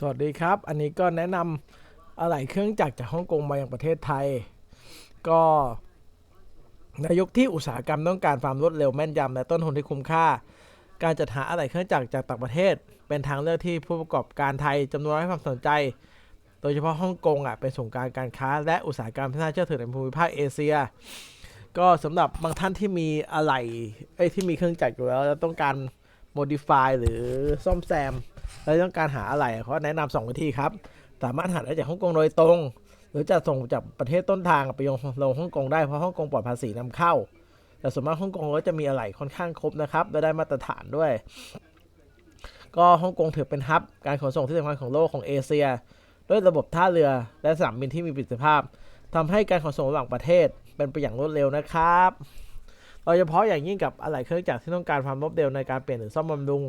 สวัสดีครับ อันนี้ก็แนะนำอะไหล่เครื่องจักรจากฮ่องกงมาอยังประเทศไทย ก็ในยุคที่อุตสาหกรรมต้องการความรวดเร็วแม่นยำและต้นทุนที่คุ้มค่า การจัดหาอะไหล่เครื่องจักรจากต่างประเทศ เป็นทางเลือกที่ผู้ประกอบการไทยจำนวนให้ความสนใจ โดยเฉพาะฮ่องกงอะเป็นศูนย์กลางการค้า และอุตสาหกรรมที่น่าเชื่อถือในภูมิภาคเอเชีย ก็สำหรับบางท่านที่มีอะไหล่เอ้ยที่มีเครื่องจักรอยู่แล้วแล้วต้องการ modify หรือซ่อมแซม แล้วต้องการหาอะไรเขาแนะนำสองวิธีครับ สามารถหาได้จากฮ่องกงโดยตรง หรือจะส่งจากประเทศต้นทางไปยังลงฮ่องกงได้เพราะฮ่องกงปลอดภาษีนำเข้า แต่ส่วนมากฮ่องกงก็จะมีอะไรค่อนข้างครบนะครับและได้มาตรฐานด้วย ก็ฮ่องกงถือเป็นฮับการขนส่งที่สำคัญของโลกของเอเชีย ด้วยระบบท่าเรือและสนามบินที่มีประสิทธิภาพทำให้การขนส่งระหว่างประเทศเป็นไปอย่างรวดเร็วนะครับโดยเฉพาะอย่างยิ่งกับอะไหล่เครื่องจักรที่ต้องการความรวดเร็วในการเปลี่ยนหรือซ่อมบำรุง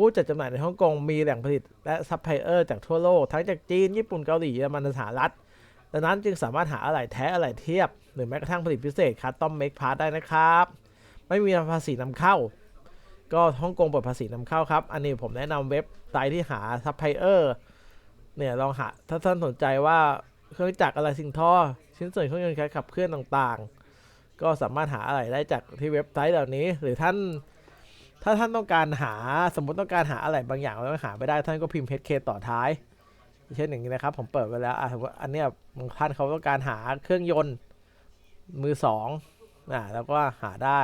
ผู้จัดจำหน่ายในฮ่องกงมีแหล่งผลิตและซัพพลายเออร์จากทั่วโลก ทั้งจากจีน ญี่ปุ่นเกาหลีเยอรมันและสหรัฐดังนั้นจึงสามารถหาอะไหล่แท้อะไหล่เทียบ หรือแม้กระทั่งผลิตพิเศษคัสตอมเมคพาร์ได้นะครับ ไม่มีภาษีนำเข้า ก็ฮ่องกงเปิดภาษีนำเข้าครับ อันนี้ผมแนะนำเว็บไซต์ที่หาซัพพลายเออร์เนี่ยลองหาถ้าท่านสนใจว่าเครื่องจักรอะไรสิ่งท่อ ชิ้นส่วนเครื่องยนต์ขับเคลื่อนต่างๆ ก็สามารถหาอะไรได้จากที่เว็บไซต์เหล่านี้ หรือท่าน ถ้าท่านต้องการหาสมมติต้องการหาอะไรบางอย่างแล้วหาไม่ได้ท่านก็พิมพ์ HK ต่อท้าย เช่นอย่างนี้นะครับ ผมเปิดไว้แล้วอะสมมติอันเนี้ยบางท่านเขาต้องการหาเครื่องยนต์มือสองอะแล้วก็หาได้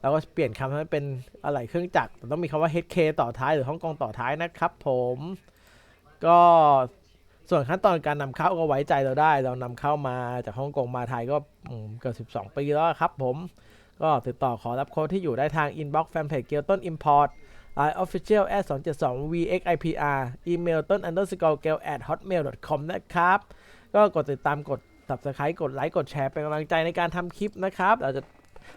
แล้วก็เปลี่ยนคำให้เป็นอะไรเครื่องจักรแต่ต้องมีคำว่า HK ต่อท้ายหรือฮ่องกงต่อท้ายนะครับ ผม ก็ส่วนขั้นตอนการนำเข้าก็ไว้ใจเราได้ เรานำเข้ามาจากฮ่องกงมาไทยก็เกือบ12 ปีแล้วครับผม ก็ติดต่อขอรับโค้ดที่อยู่ได้ทาง inbox fanpage เกียวต้น import line official at 272 vxipr อีเมลต้น underscore g a l at hotmail com นะครับ ก็กดติดตามกด subscribe กดไลค์กดแชร์เป็นกำลังใจในการทำคลิปนะครับ เราจะ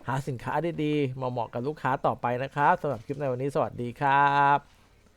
หาสินค้าดีๆมาเหมาะกับลูกค้าต่อไปนะครับสำหรับคลิปในวันนี้สวัสดีครับ